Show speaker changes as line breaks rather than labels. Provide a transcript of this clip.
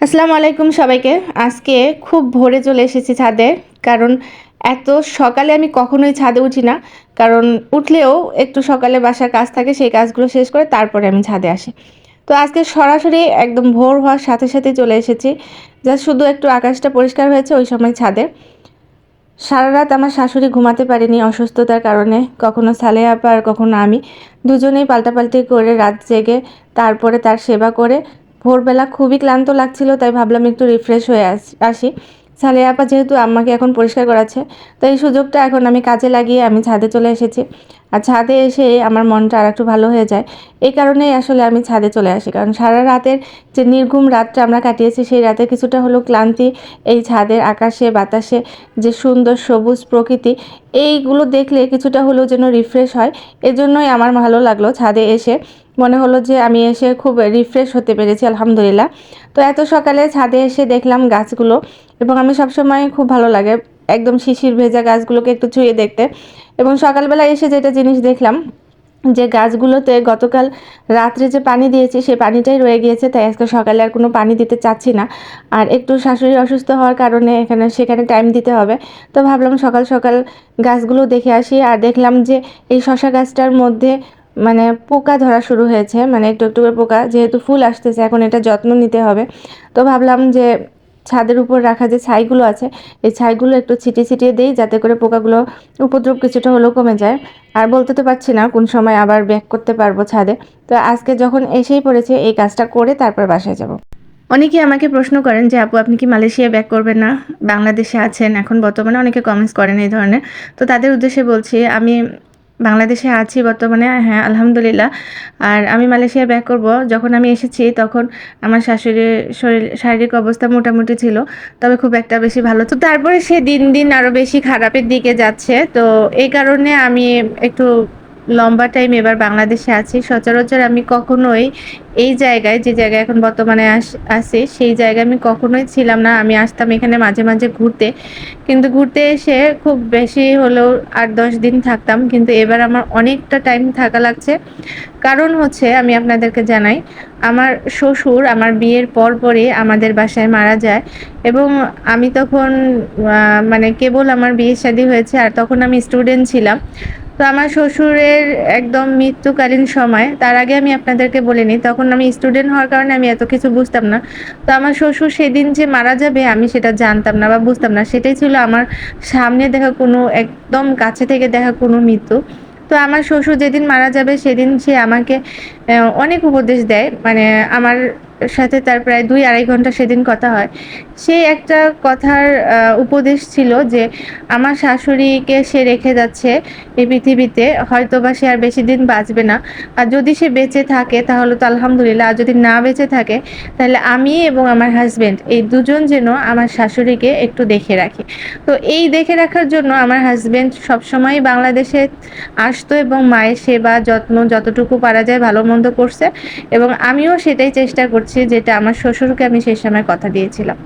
আসসালামু আলাইকুম সবাইকে। আজকে খুব ভোরে চলে এসেছি ছাদে, কারণ এত সকালে আমি কখনোই ছাদে উঠি না, কারণ উঠলেও একটু সকালে বাসার কাজ থাকে, সেই কাজগুলো শেষ করে তারপরে আমি ছাদে আসি। তো আজকে সরাসরি একদম ভোর হওয়ার সাথে সাথে চলে এসেছি, যা শুধু একটু আকাশটা পরিষ্কার হয়েছে ওই সময় ছাদে। সারা রাত আমার শাশুড়ি ঘুমাতে পারেনি অসুস্থতার কারণে, কখনো সালে আপা আর কখনো আমি, দুজনেই পাল্টাপাল্টি করে রাত জেগে তারপরে তার সেবা করে ভোরবেলা খুবই ক্লান্ত লাগছিল, তাই ভাবলাম একটু রিফ্রেশ হয়ে আসি সালে আপা যেহেতু আমাকে এখন পরিষ্কার করাচ্ছে তো এই সুযোগটা এখন আমি কাজে লাগিয়ে আমি ছাদে চলে এসেছি। আর ছাদে এসে আমার মনটা আর একটু ভালো হয়ে যায়। এই কারণেই আসলে আমি ছাদে চলে আসি। কারণ সারা রাতের যে নির্ঘুম রাতটা আমরা কাটিয়েছি, সেই রাতে কিছুটা হলো ক্লান্তি, এই ছাদের আকাশে, বাতাসে যে সুন্দর সবুজ প্রকৃতি, এইগুলো দেখলে কিছুটা হলেও যেন রিফ্রেশ হয়। এজন্যই আমার ভালো লাগল ছাদে এসে। মনে হলো যে আমি এসে খুব রিফ্রেশ হতে পেরেছি, আলহামদুলিল্লাহ। তো এত সকালে ছাদে এসে দেখলাম গাছগুলো এবং আমি সবসময় খুব ভালো লাগে। একদম শিশির ভেজা গাছগুলোকে একটু ছুঁয়ে দেখতে। এবং সকালবেলা এসে যেটা জিনিস দেখলাম, যে গাছগুলোতে গতকাল রাত্রে যে পানি দিয়েছি সেই পানিটাই রয়ে গিয়েছে, তাই আজকে সকালে আর কোনো পানি দিতে চাচ্ছি না। আর একটু শাশুড়ি অসুস্থ হওয়ার কারণে এখানে, সেখানে টাইম দিতে হবে। তো ভাবলাম সকাল সকাল গাছগুলো দেখে আসি, আর দেখলাম যে এই শশা গাছটার মধ্যে মানে পোকা ধরা শুরু হয়েছে মানে একটু একটু করে পোকা, যেহেতু ফুল আসতেছে, এখন এটা যত্ন নিতে হবে। তো ভাবলাম যে ছাদের উপর রাখা যে ছাইগুলো আছে, এই ছাইগুলো একটু ছিটিয়ে ছিটিয়ে দিই যাতে করে পোকাগুলো উপদ্রব কিছুটা হলেও কমে যায়। আর বলতে তো পারছি না কোন সময় আবার ব্যাক করতে পারব ছাদে। তো আজকে যখন এসেই পড়েছে, এই কাজটা করে তারপর বাসায় যাব। অনেকে আমাকে প্রশ্ন করেন যে, আপু, আপনি কি মালয়েশিয়া ব্যাক করবেন না? বাংলাদেশে আছেন, এখন বর্তমানে অনেকে কমেন্টস করেন এই ধরনের। তো তাদের উদ্দেশ্যে বলছি, আমি বাংলাদেশে আছি বর্তমানে হ্যাঁ আলহামদুলিল্লাহ। আর আমি মালয়েশিয়া ব্যাক করব। যখন আমি এসেছি, তখন আমার শাশুড়ির শরীর, শারীরিক অবস্থা মোটামুটি ছিল, তবে খুব একটা বেশি ভালো। তো তারপরে সে দিন দিন আরও বেশি খারাপের দিকে যাচ্ছে। তো এই কারণে আমি একটু লম্বা টাইম এবার বাংলাদেশে আছি। সচরাচর আমি কখনোই এই জায়গায়, যে জায়গায় এখন বর্তমানে আসি সেই জায়গায় আমি কখনোই ছিলাম না। আমি আসতাম এখানে মাঝে মাঝে ঘুরতে। কিন্তু ঘুরতে এসে খুব বেশি হলেও আট, দশ দিন থাকতাম। কিন্তু এবার আমার অনেকটা টাইম থাকা লাগছে। কারণ হচ্ছে, আমি আপনাদেরকে জানাই, আমার শ্বশুর আমার বিয়ের পর পরে আমাদের বাসায় মারা যায় এবং আমি তখন মানে কেবল আমার বিয়ে শাদী হয়েছে আর তখন আমি স্টুডেন্ট ছিলাম। তো আমার শ্বশুরের একদম মৃত্যুকালীন সময়, তার আগে আমি আপনাদেরকে বলিনি, তখন আমি স্টুডেন্ট হওয়ার কারণে আমি এত কিছু বুঝতাম না। তো আমার শ্বশুর সেদিন যে মারা যাবে আমি সেটা জানতাম না বা বুঝতাম না, সেটাই ছিল আমার সামনে দেখা কোনো একদম কাছে থেকে দেখা কোনো মৃত্যু। তো আমার শ্বশুর যেদিন মারা যাবে সেদিন সে আমাকে অনেক উপদেশ দেয় মানে আমার সাথে তার প্রায় দুই আড়াই ঘণ্টা সেদিন কথা হয়। সেই একটা কথার উপদেশ ছিল যে, আমার শাশুড়িকে সে রেখে যাচ্ছে এই পৃথিবীতে হয়তো বা সে আর বেশি দিন বাঁচবে না। আর যদি সে বেঁচে থাকে, তাহলে তো আলহামদুলিল্লাহ, আর যদি না বেঁচে থাকে, তাহলে আমি এবং আমার হাজব্যান্ড এই দুজন যেন আমার শাশুড়িকে একটু দেখে রাখি। তো এই দেখে রাখার জন্য আমার হাজব্যান্ড সবসময় বাংলাদেশে আসতো এবং মায়ের সেবা, যত্ন যতটুকু পারা যায়, ভালো মন্দ করছে। এবং আমিও সেটাই চেষ্টা করছি যেটা আমার শ্বশুরকে আমি সেই সময় কথা দিয়েছিলাম।